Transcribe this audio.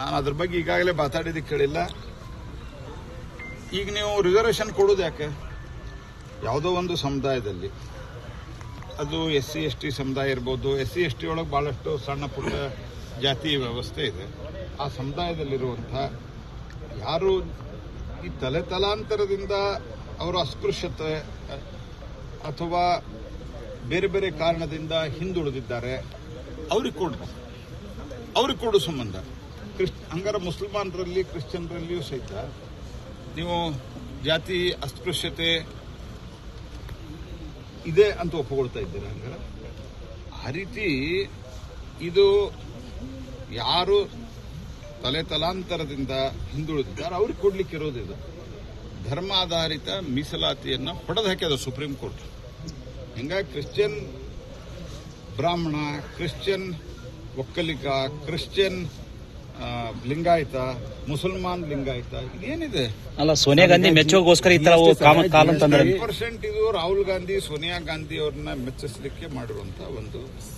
ನಾನು ಅದ್ರ ಬಗ್ಗೆ ಈಗಾಗಲೇ ಮಾತಾಡಿದ್ದಕ್ಕೆ ಕೇಳಿಲ್ಲ. ಈಗ ನೀವು ರಿಸರ್ವೇಷನ್ ಕೊಡೋದು ಯಾಕೆ? ಯಾವುದೋ ಒಂದು ಸಮುದಾಯದಲ್ಲಿ. ಅದು ಎಸ್ ಸಿ, ಎಸ್ ಟಿ ಸಮುದಾಯ ಇರ್ಬೋದು. ಎಸ್ ಸಿ, ಎಸ್ ಟಿ ಒಳಗೆ ಭಾಳಷ್ಟು ಸಣ್ಣ ಪುಟ್ಟ ಜಾತಿ ವ್ಯವಸ್ಥೆ ಇದೆ. ಆ ಸಮುದಾಯದಲ್ಲಿರುವಂಥ ಯಾರು ಈ ತಲೆ ತಲಾಂತರದಿಂದ ಅವರ ಅಸ್ಪೃಶ್ಯತೆ, ಅಥವಾ ಬೇರೆ ಬೇರೆ ಕಾರಣದಿಂದ ಹಿಂದುಳಿದಿದ್ದಾರೆ, ಅವ್ರಿಗೆ ಕೊಡು. ಅವ್ರಿಗೆ ಕೊಡೋ ಸಂಬಂಧ. ಕ್ರಿಸ್, ಹಂಗಾರ ಮುಸಲ್ಮಾನರಲ್ಲಿ, ಕ್ರಿಶ್ಚಿಯನ್ರಲ್ಲಿಯೂ ಸಹಿತ ನೀವು ಜಾತಿ, ಅಸ್ಪೃಶ್ಯತೆ ಇದೆ ಅಂತ ಒಪ್ಪಿಕೊಳ್ತಾ ಇದ್ದೀರಾ ಹಂಗಾರೆ? ಆ ರೀತಿ ಇದು ಯಾರು ತಲೆ ತಲಾಂತರದಿಂದ ಹಿಂದುಳಿದಿದ್ದಾರೆ, ಅವ್ರಿಗೆ ಕೊಡ್ಲಿಕ್ಕೆ ಧರ್ಮ ಧರ್ಮಾಧಾರಿತ ಮೀಸಲಾತಿಯನ್ನು ಹಾಕ್ಯದ ಸುಪ್ರೀಂ ಕೋರ್ಟ್. ಹಿಂಗಾಗಿ Christian Brahmin, Christian Vokkaliga, Christian Lingayat ಮುಸಲ್ಮಾನ್ ಲಿಂಗಾಯತ ಇದೇನಿದೆ? ಅಲ್ಲ ಸೋನಿಯಾ ಗಾಂಧಿ ಮೆಚ್ಚೋಗೋಸ್ಕರ ಈ ತರ ಪರ್ಸೆಂಟ್ ಇದು ರಾಹುಲ್ ಗಾಂಧಿ ಸೋನಿಯಾ ಗಾಂಧಿ ಅವ್ರನ್ನ ಮೆಚ್ಚಿಸಲಿಕ್ಕೆ ಮಾಡಿರುವಂತ ಒಂದು